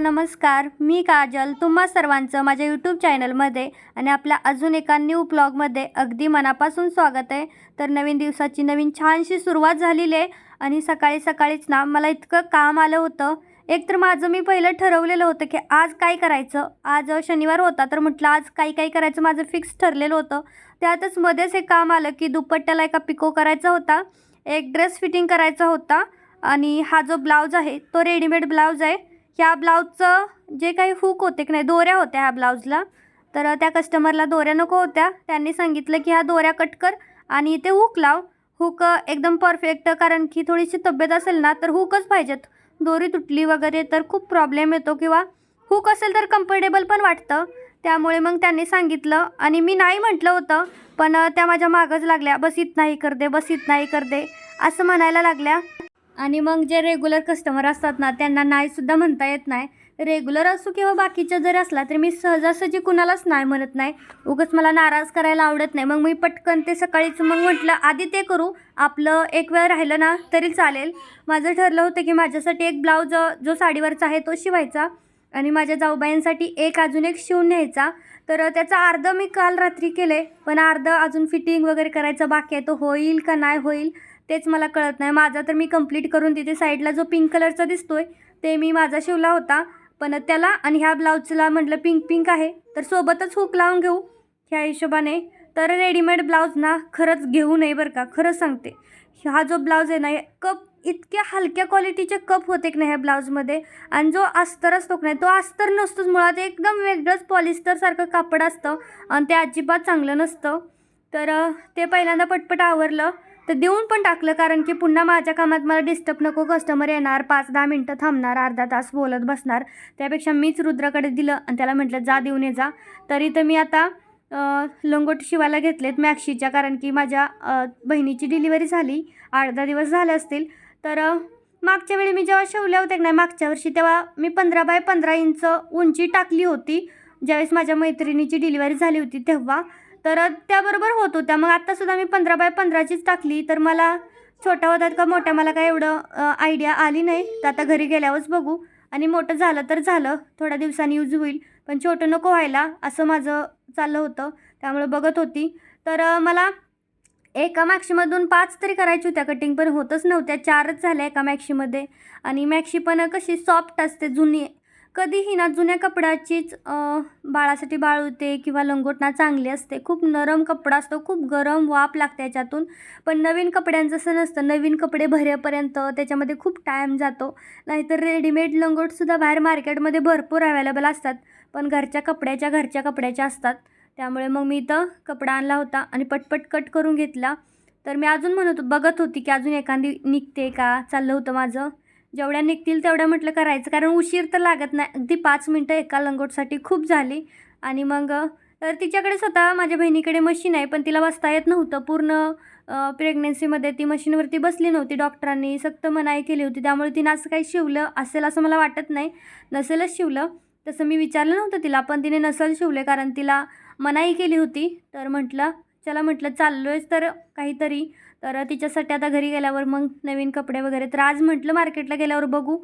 नमस्कार मी काजल. तुम्हा सर्वांचं माझ्या यूट्यूब चॅनलमध्ये आणि आपल्या अजून एका न्यू ब्लॉगमध्ये अगदी मनापासून स्वागत आहे. तर नवीन दिवसाची नवीन छानशी सुरुवात झालेली आहे आणि सकाळी सकाळीच ना मला इतकं काम आलं होतं. एक तर माझं मी पहिलं ठरवलेलं होतं की आज काय करायचं? आज शनिवार होता तर म्हटलं आज काही काही करायचं माझं फिक्स ठरलेलं होतं. त्यातच मध्येच हे काम आलं की दुपट्ट्याला एका पिको करायचा होता एक ड्रेस फिटिंग करायचा होता आणि हा जो ब्लाऊज आहे तो रेडीमेड ब्लाऊज आहे. ह्या ब्लाऊजचं जे काही हुक होते की नाही दोऱ्या होत्या ह्या ब्लाऊजला. तर त्या कस्टमरला दोऱ्या नको होत्या. त्यांनी सांगितलं की ह्या दोऱ्या कट कर आणि इथे हुक लाव. हुक एकदम परफेक्ट कारण की थोडीशी तब्येत असेल ना तर हुकच पाहिजेत. दोरी तुटली वगैरे तर खूप प्रॉब्लेम येतो किंवा हुक असेल तर कम्फर्टेबल पण वाटतं. त्यामुळे मग त्यांनी सांगितलं आणि मी नाही म्हटलं होतं पण त्या माझ्या मागच लागल्या बसीत नाही कर दे बसीत नाही कर दे. असं म्हणायला लागल्या. आणि मग जे रेग्युलर कस्टमर असतात ना त्यांना नाहीसुद्धा म्हणता येत नाही. रेग्युलर असो किंवा बाकीच्या जर असला तरी मी सहजासहजी कुणालाच नाही म्हणत नाही. उगाच मला नाराज करायला आवडत नाही. मग मी पटकन ते सकाळीच मग म्हटलं आधी ते करू. आपलं एक वेळ राहिलं ना तरी चालेल. माझं ठरलं होतं की माझ्यासाठी एक ब्लाऊज जो साडीवरचा आहे तो शिवायचा. आणि माझ्या जाऊबाईंसाठी एक अजून एक शिवून न्यायचा. तर त्याचं अर्ध मी काल रात्री केले पण अर्ध अजून फिटिंग वगैरे करायचं बाकी आहे. तो होईल का नाही होईल? तेच मला कळत नाही. माझा तर मी कंप्लीट करून तिथे साईडला जो पिंक कलरचा दिसतोय ते मी माझा शिवला होता. पण त्याला आणि ह्या ब्लाऊजला म्हटलं पिंक पिंक आहे तर सोबतच हुक लावून घेऊ ह्या हिशोबाने. तर रेडीमेड ब्लाऊज ना खरंच घेऊ नये बरं का खरंच सांगते. हा जो ब्लाऊज आहे ना कप इतक्या हलक्या क्वालिटीचे कप होते की नाही ह्या ब्लाऊजमध्ये. आणि जो अस्तर असतो की नाही तो अस्तर नसतोच. मुळात एकदम वेगळंच पॉलिस्टरसारखं कापड असतं आणि ते अजिबात चांगलं नसतं. तर ते पहिल्यांदा पटपट आवरलं. तर देऊन पण टाकलं कारण की पुन्हा माझ्या कामात मला डिस्टर्ब नको कस्टमर येणार पाच दहा मिनटं थांबणार अर्धा तास बोलत बसणार. त्यापेक्षा मीच रुद्राकडे दिलं आणि त्याला म्हटलं जा देऊन ये जा. तरी तर मी आता लंगोट शिवायला घेतलेत मॅक्शीच्या कारण की माझ्या बहिणीची डिलिव्हरी झाली अर्धा दिवस झाले असतील. तर मागच्या वेळी मी जेव्हा शिवल्या होत्या नाही मागच्या वर्षी तेव्हा मी पंधरा बाय पंधरा इंच उंची टाकली होती. ज्यावेळेस माझ्या मैत्रिणीची डिलिव्हरी झाली होती तेव्हा. तर त्याबरोबर होत होत्या. मग आत्तासुद्धा मी पंधरा बाय पंधराचीच टाकली. तर मला छोट्या होतात का मोठ्या मला काय एवढं आयडिया आली नाही. तर आता घरी गेल्यावरच बघू. आणि मोठं झालं तर झालं. थोड्या दिवसांनी यूज होईल. पण छोटं नको व्हायला. असं माझं चाललं होतं. त्यामुळे बघत होती. तर मला एका मॅक्शीमधून पाच तरी करायची होत्या. कटिंग पण होतच नव्हत्या. चारच झाल्या एका मॅक्शीमध्ये आणि मॅक्शी पण कशी सॉफ्ट असते जुनी कधीही ना जुन्या कपड्याचीच बाळासाठी बाळूते किंवा किंवा लंगोटना चांगली असते खूप नरम कपडा असतो खूप गरम वाफ लागते याच्यातून. पण नवीन कपड्यांचं असं नसतं नवीन कपडे भरेपर्यंत त्याच्यामध्ये खूप टाईम जातो. नाहीतर रेडीमेड लंगोटसुद्धा बाहेर मार्केटमध्ये भरपूर अवेलेबल असतात. पण घरच्या कपड्याच्या घरच्या कपड्याच्या असतात. त्यामुळे मग मी इथं कपडा आणला होता आणि पटपट कट करून घेतला. तर मी अजून म्हणत बघत होती की अजून एखादी निघते का? चाललं होतं माझं. जेवढ्या निघतील तेवढ्या म्हटलं करायचं कारण उशीर तर लागत नाही. अगदी पाच मिनटं एका लंगोटसाठी खूप झाली. आणि मग तर तिच्याकडे स्वतः माझ्या बहिणीकडे मशीन आहे पण तिला बसता येत नव्हतं. पूर्ण प्रेग्नेन्सीमध्ये ती मशीनवरती बसली नव्हती. डॉक्टरांनी सक्त मनाई केली होती. त्यामुळे तिनं असं काही शिवलं असेल असं मला वाटत नाही. नसेलच शिवलं. तसं मी विचारलं नव्हतं तिला पण तिने नसेल शिवले कारण तिला मनाई केली होती. तर म्हटलं चला म्हटलं चाललो आहेस तर काहीतरी. तर तिच्यासाठी आता घरी गेल्यावर मग नवीन कपडे वगैरे तर आज म्हटलं मार्केटला गेल्यावर बघू.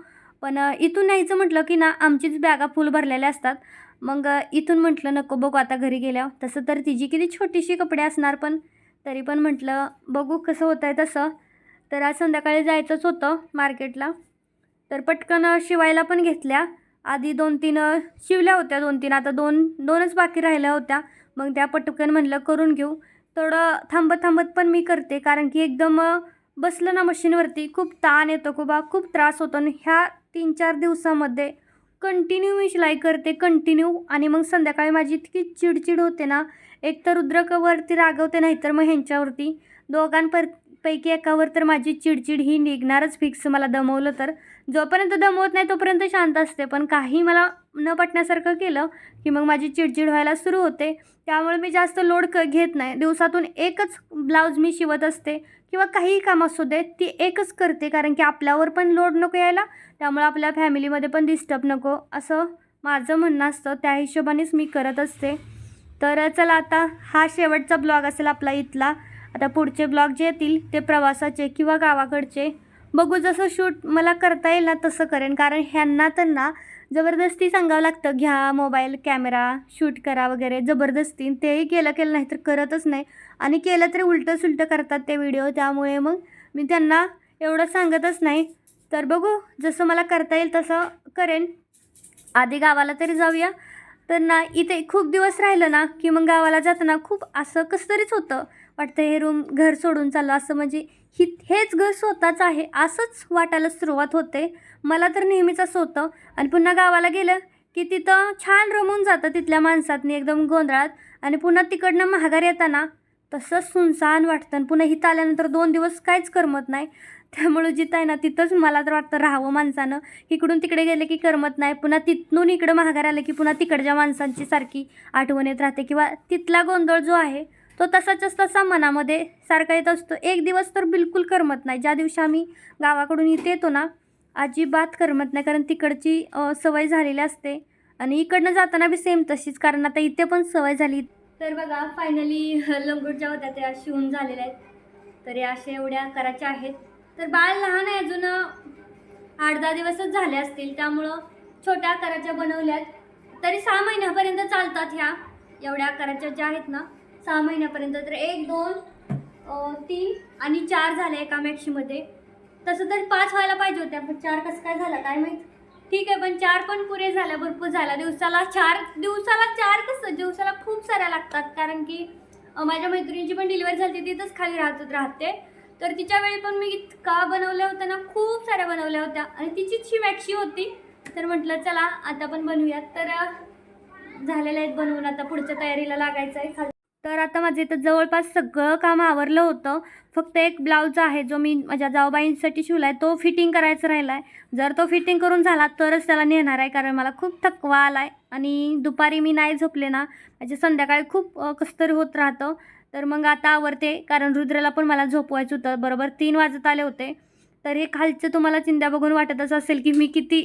पण इथून न्यायचं म्हटलं की ना आमचीच बॅगा फुल भरलेल्या असतात. मग इथून म्हटलं नको बघू आता घरी गेल्यावर. तसं तर तिची किती छोटीशी कपडे असणार पण तरी पण म्हटलं बघू कसं होतं आहे तसं. तर आज संध्याकाळी जायचंच होतं मार्केटला. तर पटकन शिवायला पण घेतल्या. आधी दोन तीन शिवल्या होत्या दोन तीन. आता दोन दोनच बाकी राहिल्या होत्या. मग त्या पटकन म्हणलं करून घेऊ. थोडं थांबत थांबत पण मी करते कारण की एकदम बसलं ना मशीनवरती खूप ताण येतो खूप खूप त्रास होतो. आणि ह्या तीन चार दिवसामध्ये कंटिन्यू मी शिलाई करते कंटिन्यू आणि मग संध्याकाळी माझी इतकी चिडचिड होते ना एक तर रुद्रकवरती रागवते नाही तर मग ह्यांच्यावरती. दोघांपर पैकी एकावर तर माझी चिडचिड ही निघणारच फिक्स मला दमवलं तर. जोपर्यंत दमवत नाही तोपर्यंत शांत असते. पण काही मला न पटण्यासारखं केलं की मग माझी चिडचिड व्हायला सुरू होते. त्यामुळे मी जास्त लोड क घेत नाही. दिवसातून एकच ब्लाऊज मी शिवत असते किंवा काहीही काम असू दे ती एकच करते. कारण की आपल्यावर पण लोड नको यायला. त्यामुळे आपल्या फॅमिलीमध्ये पण डिस्टर्ब नको. असं माझं म्हणणं असतं. त्या हिशोबानेच मी करत असते. तर चला आता हा शेवटचा ब्लॉग असेल आपला इथला. आता पुढचे ब्लॉग जे येतील ते प्रवासाचे किंवा गावाकडचे. बघू जसं शूट मला करता येईल ना तसं करेन. कारण ह्यांना तर ना जबरदस्ती सांगावं लागतं घ्या मोबाईल कॅमेरा शूट करा वगैरे. जबरदस्ती. तेही केलं केलं नाही तर करतच नाही. आणि केलं तरी उलटं सुलटं करतात ते व्हिडिओ त्यामुळे मग मी त्यांना एवढं सांगतच नाही. तर बघू जसं मला करता येईल तसं करेन. आधी गावाला तरी जाऊया. तर ना इथे खूप दिवस राहिलं ना की मग गावाला जाताना खूप असं कसं तरीच होतं. वाटतं हे रूम घर सोडून चाललं. असं म्हणजे ही हेच घर स्वतःच आहे असंच वाटायला सुरुवात होते. मला तर नेहमीच असं होतं. आणि पुन्हा गावाला गेलं की तिथं छान रमून जातं तिथल्या माणसातनी एकदम गोंधळात. आणि पुन्हा तिकडनं महागार येताना तसंच सुनसान वाटतं. आणि पुन्हा इथं आल्यानंतर दोन दिवस काहीच करमत नाही. त्यामुळं जिथं आहे ना तिथंच मला तर वाटतं राहावं माणसानं. इकडून तिकडे गेले की करमत नाही. पुन्हा तिथून इकडं महागार आलं की पुन्हा तिकडच्या माणसांची सारखी आठवण येत राहते. किंवा तिथला गोंधळ जो आहे तो तसाच्याच तसा मनामध्ये सारखा येत असतो. एक दिवस तर बिलकुल करमत नाही. ज्या दिवशी आम्ही गावाकडून इथे येतो ना अजिबात करमत नाही. कारण तिकडची सवय झालेली असते. आणि इकडनं जाताना बी सेम तशीच. कारण आता इथे पण सवय झाली. तर बघा फायनली लंगूटच्या होत्या होत्या त्या शिवून झालेल्या आहेत. तर या अशा एवढ्या करायच्या आहेत. तर बाळ लहान आहे अजून आठ दहा दिवसच झाले असतील. त्यामुळं छोट्या आकाराच्या बनवल्यात. तरी सहा महिन्यापर्यंत चालतात ह्या. एवढ्या आकाराच्या ज्या आहेत ना सहा महिन्यापर्यंत. तर एक दोन तीन आणि चार झाले एका मॅक्शीमध्ये तसं तर पाच व्हायला पाहिजे होत्या पण चार कसं काय झालं काय माहीत? ठीक आहे पण चार पण पुरे झाल्या भरपूर झाल्या दिवसाला चार दिवसाला चार कसं? दिवसाला खूप साऱ्या लागतात कारण की माझ्या मैत्रिणीची पण डिलिव्हरी झाली होती तिथंच खाली राहत राहते. तर तिच्या वेळी पण मी इतका बनवल्या होत्या ना खूप साऱ्या बनवल्या होत्या. आणि तिचीच ही मॅक्शी होती. तर म्हटलं चला आता पण बनवूयात. तर झालेल्या आहेत बनवून आता पुढच्या तयारीला लागायचं आहे खाली तर आता माझे इथं जवळपास सगळं काम आवरलं होतं. फक्त एक ब्लाऊज आहे जो मी माझ्या जाऊबाईंसाठी शिवला आहे तो फिटिंग करायचा राहिला आहे जर तो फिटिंग करून झाला तरच त्याला नेणार आहे कारण मला खूप थकवा आला आहे आणि दुपारी मी नाही झोपले ना म्हणजे संध्याकाळी खूप अ, होत राहतं. तर मग आता आवरते कारण रुद्राला पण मला झोपवायचं होतं. बरोबर तीन वाजत आले होते. तर हे खालचं तुम्हाला चिंध्या बघून वाटतच असेल की मी किती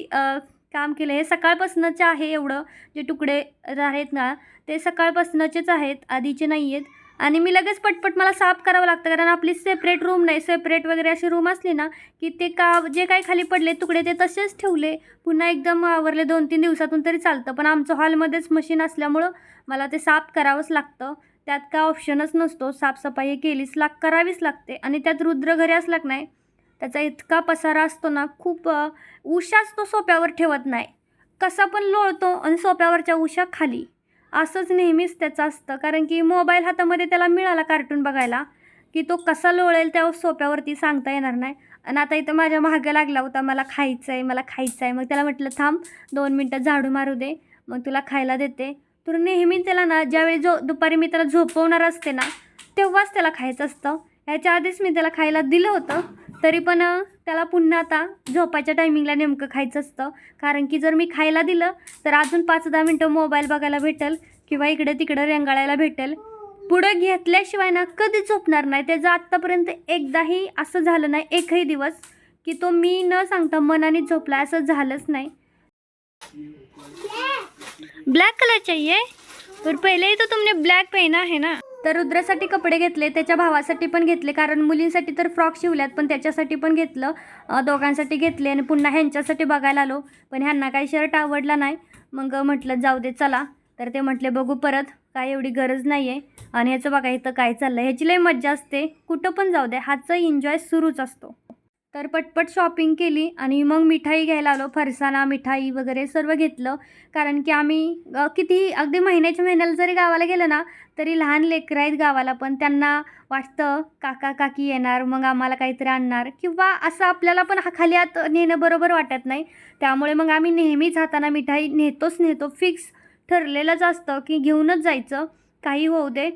काम केलं. हे सकाळपासूनचं आहे एवढं. जे तुकडे आहेत ना ते सकाळपासूनचेच आहेत. आधीचे नाही आहेत आणि मी लगेच पटपट मला साफ करावं लागतं. कारण आपली सेपरेट रूम नाही. सेपरेट वगैरे अशी रूम असली ना की ते का जे काही खाली पडले तुकडे ते तसेच ठेवले. पुन्हा एकदम आवरले. दोन तीन दिवसातून तरी चालतं. पण आमचं हॉलमध्येच मशीन असल्यामुळं मला ते साफ करावंच लागतं. त्यात काय ऑप्शनच नसतो. साफसफाई हे केलीच लाग करावीच लागते. आणि त्यात रुद्र घरी असला नाही त्याचा इतका पसारा असतो ना खूप उशाच तो सोप्यावर ठेवत नाही. कसा पण लोळतो आणि सोप्यावरच्या उशा खाली. असंच नेहमीच त्याचं असतं. कारण की मोबाईल हातामध्ये त्याला मिळाला कार्टून बघायला की तो कसा लोळेल त्या सोप्यावरती सांगता येणार नाही. आणि आता इथं माझ्या मागं लागला होता मला खायचं आहे मला खायचं आहे मग त्याला म्हटलं थांब दोन मिनटं झाडू मारू दे मग तुला खायला देते. तर नेहमी त्याला ना ज्यावेळी जो दुपारी मी त्याला झोपवणार असते ना तेव्हाच त्याला खायचं असतं. ह्याच्या आधीच मी त्याला खायला दिलं होतं. तरी पण त्याला पुन्हा आता झोपायच्या टायमिंगला नेमकं खायचं असतं. कारण की जर मी खायला दिलं तर अजून पाच दहा मिनटं मोबाईल बघायला भेटेल किंवा इकडे तिकडं रेंगाळायला भेटेल. पुढं घेतल्याशिवाय ना कधी झोपणार नाही. त्याचं आत्तापर्यंत एकदाही असं झालं नाही एकही दिवस की तो मी न सांगता मनाने झोपला असं झालंच नाही. ब्लॅक कलर चाहिए पर पहिले ही तो तुमने ब्लॅक पहना है ना. तर रुद्रासाठी कपडे घेतले त्याच्या भावासाठी पण घेतले कारण मुलींसाठी तर फ्रॉक शिवल्यात पण त्याच्यासाठी पण घेतलं दोघांसाठी घेतले आणि पुन्हा ह्यांच्यासाठी बघायला आलो. पण ह्यांना काही शर्ट आवडला नाही. मग म्हटलं जाऊ दे चला. तर ते म्हटले बघू परत काय एवढी गरज नाही आहे आणि ह्याचं बघा इथं काय चाललं ह्याची लई मज्जा असते. कुठं पण जाऊ दे हाचं एन्जॉय सुरूच असतो. तर पटपट शॉपिंग केली आणि मग मिठाई घ्यायला आलो फरसाणा मिठाई वगैरे सर्व घेतलं. कारण की आम्ही किती अगदी महिन्याच्या महिन्याला जरी गावाला गेलं ना तरी लहान लेकरं आहेत गावाला पण त्यांना वाटतं काका काकी येणार मग आम्हाला काहीतरी आणणार. किंवा असं आपल्याला पण हा खाली आत नेणं बरोबर वाटत नाही. त्यामुळे मग आम्ही नेहमीच हाताना मिठाई नेतोच नेतो. फिक्स ठरलेलंच असतं की घेऊनच जायचं. काही होऊ दे.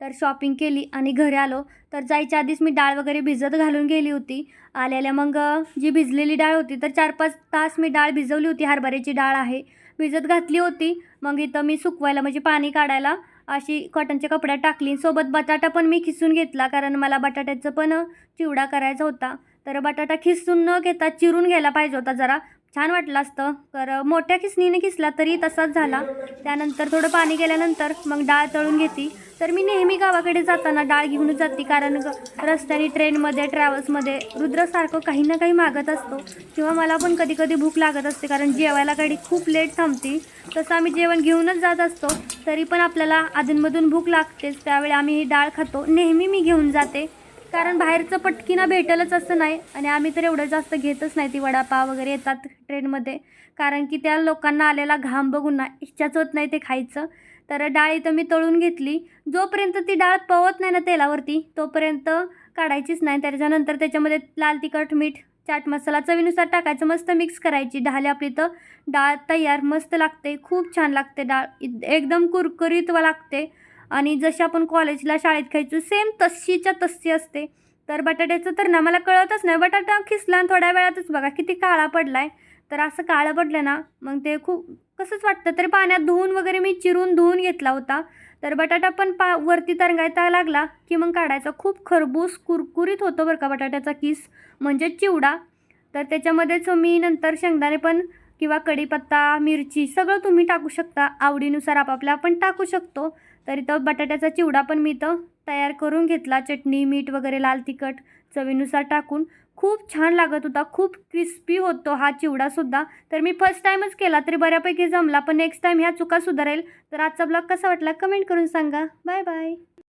तर शॉपिंग केली आणि घरी आलो. तर जायच्या आधीच मी डाळ वगैरे भिजत घालून गेली होती. आलेल्या मग जी भिजलेली डाळ होती तर चार पाच तास मी डाळ भिजवली होती हरभऱ्याची डाळ आहे. भिजत घातली होती. मग इथं मी सुकवायला म्हणजे पाणी काढायला अशी कॉटनच्या कपड्यात टाकली सोबत बटाटा पण मी खिसून घेतला कारण मला बटाट्याचं पण चिवडा करायचा होता. तर बटाटा खिसून न घेता चिरून घ्यायला पाहिजे होता जरा. छान वाटलं असतं. तर मोठ्या खिसणीने खिसला तरी तसाच झाला. त्यानंतर थोडं पाणी गेल्यानंतर मग डाळ तळून घेते तर मी नेहमी गावाकडे जाताना डाळ घेऊनच जाते. कारण ग- रस्त्याने ट्रेनमध्ये ट्रॅव्हल्समध्ये रुद्रसारखं काही ना काही मागत असतो. किंवा मला पण कधी कधी भूक लागत असते. कारण जेवायला गाडी खूप लेट थांबते. तसं आम्ही जेवण घेऊनच जात असतो. तरी पण आपल्याला अधूनमधून भूक लागतेच. त्यावेळी आम्ही ही डाळ खातो. नेहमी मी घेऊन जाते. कारण बाहेरचं पटकीना भेटेलच असं नाही. आणि आम्ही तर एवढं जास्त घेतच नाही. ती वडापाव वगैरे येतात ट्रेनमध्ये. कारण की त्या लोकांना आलेला घाम बघून ना इच्छाच होत नाही ते खायचं. तर डाळ इथं मी तळून घेतली. जोपर्यंत ती डाळ पवत नाही ना तेलावरती तोपर्यंत काढायचीच नाही. त्याच्यानंतर त्याच्यामध्ये लाल तिखट मीठ चाट मसाला चवीनुसार टाकायचं. मस्त मिक्स करायची. डाळ आपली तर डाळ तयार मस्त लागते. खूप छान लागते डाळ. एकदम कुरकुरीत लागते. आणि जशी आपण कॉलेजला शाळेत खायचो सेम तशीच्या तशी असते. तर बटाट्याचं तर ना मला कळतच नाही. बटाटा खिसला आणि थोड्या वेळातच बघा किती काळा पडला आहे तर असं काळं पडलं ना मग ते खूप कसंच वाटतं. तरी पाण्यात धुवून वगैरे मी चिरून धुवून घेतला होता. तर बटाटा पण पा वरती तरंगायचा लागला की मग काढायचा. खूप खरबूस कुरकुरीत होतो बरं का बटाट्याचा किस म्हणजे चिवडा. तर त्याच्यामध्येच मी नंतर शेंगदाणे पण किंवा कढीपत्ता मिरची सगळं तुम्ही टाकू शकता. आवडीनुसार आपापल्या आपण टाकू शकतो. तर इथं बटाट्याचा चिवडा पण मी इथं तयार करून घेतला. चटणी मीठ वगैरे लाल तिखट चवीनुसार टाकून खूप छान लागत होता. खूप क्रिस्पी होतो हा चिवडासुद्धा तर मी फर्स्ट टाईमच केला तरी बऱ्यापैकी जमला. पण नेक्स्ट टाईम ह्या चुका सुधारेल. तर आजचा ब्लॉग कसा वाटला? कमेंट करून सांगा. Bye bye